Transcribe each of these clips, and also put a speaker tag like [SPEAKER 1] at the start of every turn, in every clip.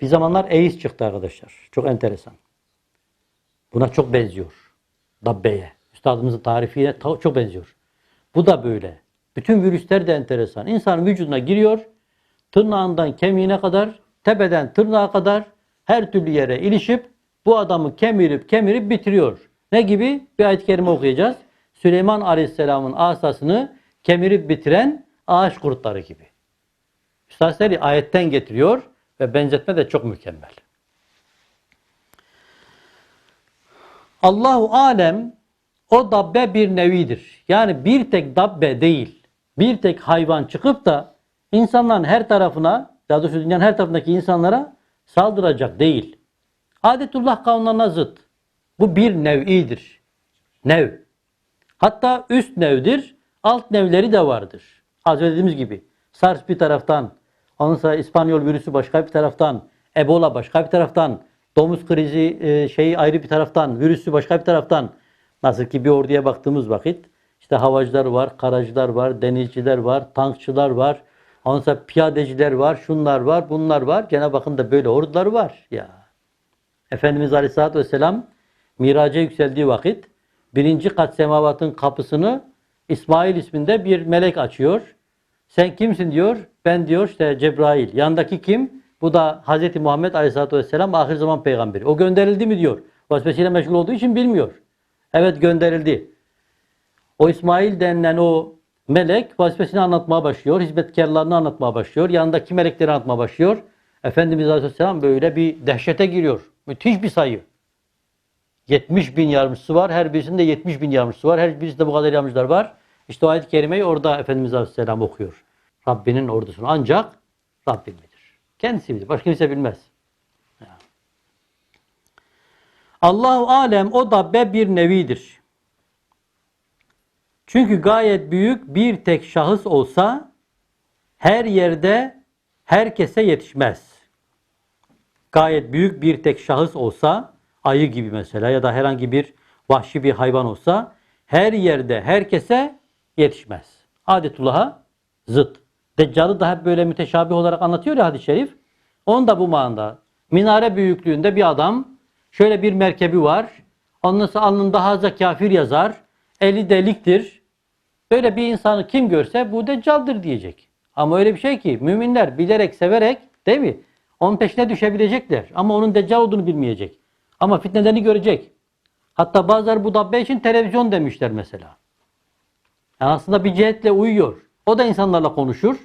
[SPEAKER 1] Bir zamanlar eğis çıktı arkadaşlar. Çok enteresan. Buna çok benziyor. Dabbeye. Üstadımızın tarifiyle ta- çok benziyor. Bu da böyle. Bütün virüsler de enteresan. İnsanın vücuduna giriyor. Tırnağından kemiğine kadar, tepeden tırnağa kadar her türlü yere ilişip bu adamı kemirip kemirip bitiriyor. Ne gibi? Bir ayet-i kerime okuyacağız. Süleyman Aleyhisselam'ın asasını kemirip bitiren ağaç kurtları gibi. Üstad ayetten getiriyor ve benzetme de çok mükemmel. Allahu alem o dabbe bir nevidir. Yani bir tek dabbe değil. Bir tek hayvan çıkıp da insanların her tarafına, daha doğrusu dünyanın her tarafındaki insanlara saldıracak değil. Adetullah kanunlarına zıt. Bu bir nev'idir. Nev. Hatta üst nevdir, alt nevleri de vardır. Az önce dediğimiz gibi SARS bir taraftan, ondan sonra İspanyol virüsü başka bir taraftan, Ebola başka bir taraftan, domuz krizi e, şeyi ayrı bir taraftan, virüsü başka bir taraftan. Nasıl ki bir orduya baktığımız vakit işte havacılar var, karacılar var, denizciler var, tankçılar var, ondan sonra piyadeciler var, şunlar var, bunlar var. Cenab-ı Hakk'ın da böyle orduları var ya. Efendimiz Aleyhisselatü Vesselam miraca yükseldiği vakit birinci kat semavatın kapısını İsmail isminde bir melek açıyor. Sen kimsin diyor. Ben diyor işte Cebrail. Yandaki kim? Bu da Hz. Muhammed Aleyhisselatü Vesselam ahir zaman peygamberi. O gönderildi mi diyor. Vazifesiyle meşgul olduğu için bilmiyor. Evet gönderildi. O İsmail denilen o melek vazifesini anlatmaya başlıyor. Hizmetkarlarını anlatmaya başlıyor. Yanındaki melekleri anlatmaya başlıyor. Efendimiz Aleyhisselam böyle bir dehşete giriyor. Müthiş bir sayı. 70 bin yardımcısı var. Her birisinde 70 bin yardımcısı var. Her birisinde bu kadar yardımcılar var. İşte o ayet-i kerimeyi orada Efendimiz Aleyhisselam okuyor. Rabbinin ordusunu ancak Rabbim bilir. Kendisi bilir. Başka kimse bilmez. Allahu alem o dabbe bir nevidir. Çünkü gayet büyük bir tek şahıs olsa her yerde herkese yetişmez. Gayet büyük bir tek şahıs olsa ayı gibi mesela ya da herhangi bir vahşi bir hayvan olsa her yerde herkese yetişmez. Adetullah'a zıt. Deccal'ı da hep böyle müteşabih olarak anlatıyor ya hadis-i şerif. Onu da bu manada. Minare büyüklüğünde bir adam şöyle bir merkebi var. Ondan sonra alnında haza kafir yazar. Eli deliktir. Böyle bir insanı kim görse bu deccaldır diyecek. Ama öyle bir şey ki müminler bilerek severek değil mi? Onun peşine düşebilecekler. Ama onun deccal olduğunu bilmeyecek. Ama fitnelerini görecek. Hatta bazıları bu dabbe için televizyon demişler mesela. Yani aslında bir cihetle uyuyor. O da insanlarla konuşur.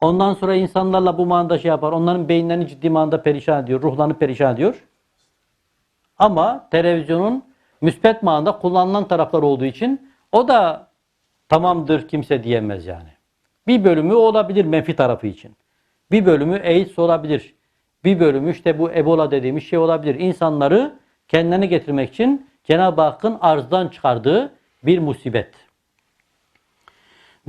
[SPEAKER 1] Ondan sonra insanlarla bu manada şey yapar. Onların beyinlerini ciddi manada perişan ediyor. Ruhlarını perişan ediyor. Ama televizyonun müspet manada kullanılan taraflar olduğu için o da tamamdır kimse diyemez yani. Bir bölümü olabilir menfi tarafı için. Bir bölümü AIDS olabilir. Bir bölümü işte bu Ebola dediğimiz şey olabilir. İnsanları kendine getirmek için Cenab-ı Hakk'ın arzdan çıkardığı bir musibet.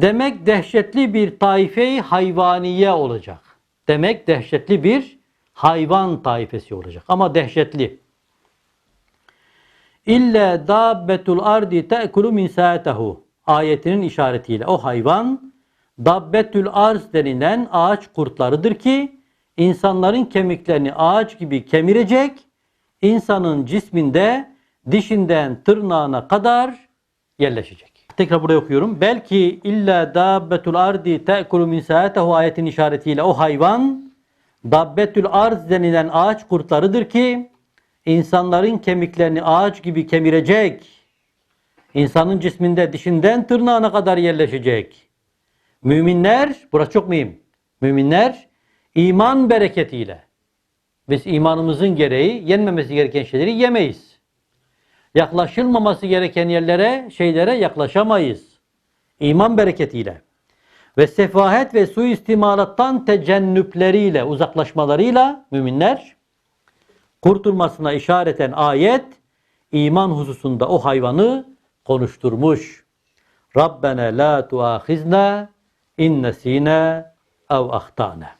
[SPEAKER 1] Demek dehşetli bir taife hayvaniye olacak. Demek dehşetli bir hayvan taifesi olacak. Ama dehşetli. İlle dabbetul ardi te'kulu min sa'atehu ayetinin işaretiyle o hayvan dabbetül arz denilen ağaç kurtlarıdır ki insanların kemiklerini ağaç gibi kemirecek, insanın cisminde dişinden tırnağına kadar yerleşecek. Tekrar buraya okuyorum. Belki illa dabbetul ardi te'kulu min sa'atehu ayetin işaretiyle o hayvan dabbetül arz denilen ağaç kurtlarıdır ki insanların kemiklerini ağaç gibi kemirecek, insanın cisminde dişinden tırnağına kadar yerleşecek. Müminler, burası çok mühim. Müminler iman bereketiyle biz imanımızın gereği yenmemesi gereken şeyleri yemeyiz. Yaklaşılmaması gereken yerlere, şeylere yaklaşamayız. İman bereketiyle ve sefahet ve suistimalattan tecennüpleriyle, uzaklaşmalarıyla müminler kurtulmasına işareten ayet iman hususunda o hayvanı konuşturmuş. Rabbena la tuahizna in nesine ev ahtana.